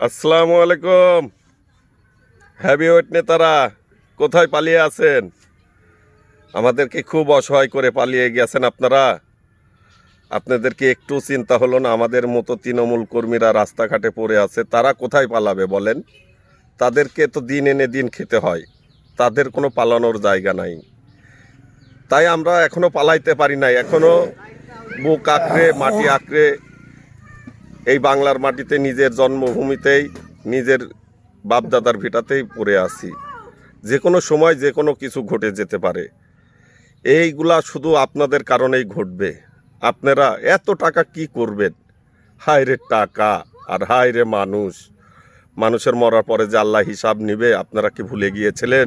আসসালামু আলাইকুম হ্যাভিওয়েট নেতারা, কোথায় পালিয়ে আছেন? আমাদেরকে খুব অসহায় করে পালিয়ে গেছেন আপনারা। আপনাদেরকে একটু চিন্তা হলো না, আমাদের মতো তৃণমূল কর্মীরা রাস্তাঘাটে পড়ে আছে, তারা কোথায় পালাবে বলেন? তাদেরকে তো দিন এনে দিন খেতে হয়, তাদের কোনো পালানোর জায়গা নাই। তাই আমরা এখনও পালাইতে পারি নাই, এখনও বুক আঁকড়ে, মাটি আঁকড়ে এই বাংলার মাটিতে নিজের জন্মভূমিতেই, নিজের বাপদাদার ভিটাতেই পড়ে আছি। যে কোনো সময় যে কোনো কিছু ঘটে যেতে পারে। এইগুলা শুধু আপনাদের কারণেই ঘটবে। আপনারা এত টাকা কি করবেন? হায় রে টাকা, আর হায় রে মানুষ। মানুষের মরার পরে যে আল্লাহ হিসাব নিবে, আপনারা কি ভুলে গিয়েছিলেন?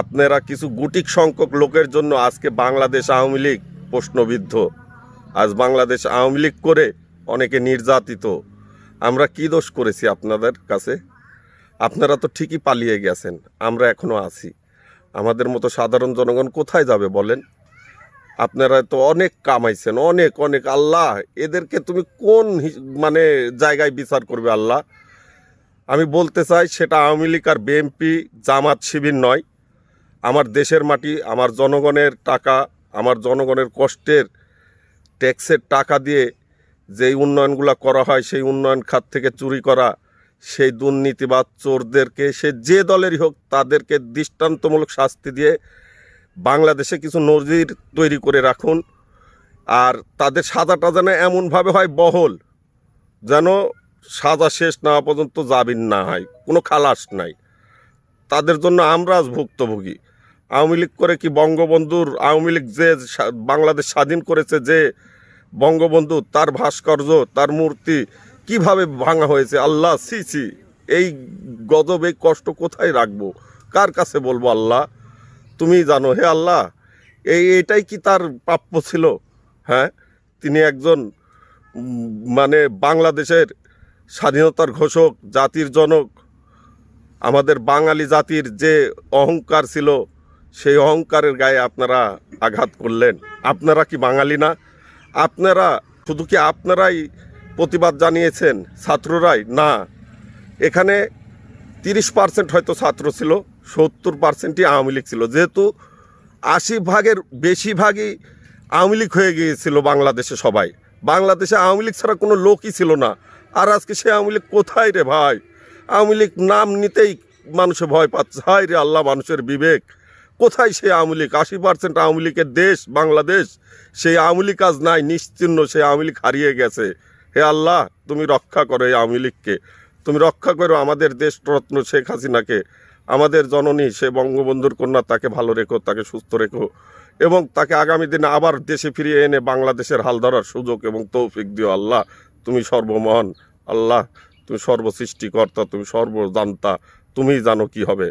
আপনারা কিছু গুটিক সংখ্যক লোকের জন্য আজকে বাংলাদেশ আওয়ামী লীগ প্রশ্নবিদ্ধ। আজ বাংলাদেশ আওয়ামী লীগ করে অনেকে নির্যাতিত। আমরা কি দোষ করেছি আপনাদের কাছে? আপনারা তো ঠিকই পালিয়ে গেছেন, আমরা এখনও আছি। আমাদের মতো সাধারণ জনগণ কোথায় যাবে বলেন? আপনারা তো অনেক কামাইছেন, অনেক অনেক। আল্লাহ, এদেরকে তুমি কোন মানে জায়গায় বিচার করবে আল্লাহ? আমি বলতে চাই, সেটা আওয়ামী লীগ আর বিএনপি জামাত শিবির নয়। আমার দেশের মাটি, আমার জনগণের টাকা, আমার জনগণের কষ্টের, ট্যাক্সের টাকা দিয়ে যেই উন্নয়নগুলো করা হয়, সেই উন্নয়ন খাত থেকে চুরি করা, সেই দুর্নীতিবাদ চোরদেরকে, সে যে দলেরই হোক, তাদেরকে দৃষ্টান্তমূলক শাস্তি দিয়ে বাংলাদেশে কিছু নজির তৈরি করে রাখুন। আর তাদের সাজাটা যেন এমনভাবে হয় বহল, যেন সাজা শেষ না পর্যন্ত জামিন না হয়, কোনো খালাস নাই। তাদের জন্য আমরা আজ ভুক্তভোগী। আওয়ামী লীগ করে কি বঙ্গবন্ধুর, আওয়ামী লীগ যে বাংলাদেশ স্বাধীন করেছে যে বঙ্গবন্ধু, তার ভাস্কর্য, তার মূর্তি কীভাবে ভাঙা হয়েছে? আল্লাহ সি সি এই গজব, এই কষ্ট কোথায় রাখব? কার কাছে বলব আল্লাহ? তুমি জানো, হে আল্লাহ, এই, এটাই কি তার প্রাপ্য ছিল? হ্যাঁ তিনি একজন মানে বাংলাদেশের স্বাধীনতার ঘোষক, জাতির জনক। আমাদের বাঙালি জাতির যে অহংকার ছিল, সেই অহংকারের গায়ে আপনারা আঘাত করলেন। আপনারা কি বাঙালি না? আপনারা, শুধু কি আপনারাই প্রতিবাদ জানিয়েছেন? ছাত্ররাই? না। এখানে তিরিশ পার্সেন্ট হয়তো ছাত্র ছিল, সত্তর পার্সেন্টই আওয়ামী লীগ ছিল। যেহেতু আশি ভাগের বেশিরভাগই আওয়ামী লীগ হয়ে গিয়েছিল বাংলাদেশে সবাই। বাংলাদেশে আওয়ামী লীগ ছাড়া কোনো লোকই ছিল না। আর আজকে সে আওয়ামী লীগ কোথায় রে ভাই? আওয়ামী লীগ নাম নিতেই মানুষে ভয় পাচ্ছে। হায় রে আল্লাহ, মানুষের বিবেক। কোথায় সে আওয়ামী লীগ? আশি পার্সেন্ট আওয়ামী লীগের দেশ, বাংলাদেশ। সেই আওয়ামী লীগ আজ নাই নিশ্চিহ্ন সেই আওয়ামী লীগ হারিয়ে গেছে। হে আল্লাহ, তুমি রক্ষা করো এই আওয়ামী লীগকে। তুমি রক্ষা করো আমাদের দেশ রত্ন শেখ হাসিনাকে। আমাদের জননী, সে বঙ্গবন্ধুর কন্যা, তাকে ভালো রেখো, তাকে সুস্থ রেখো। এবং তাকে আগামী দিনে আবার দেশে ফিরিয়ে এনে বাংলাদেশের হাল ধরার সুযোগ এবং তৌফিক দিও আল্লাহ। তুমি সর্বমহান, আল্লাহ। তুমি সর্বসৃষ্টিকর্তা, তুমি সর্বজান্তা। তুমি জানো কি হবে।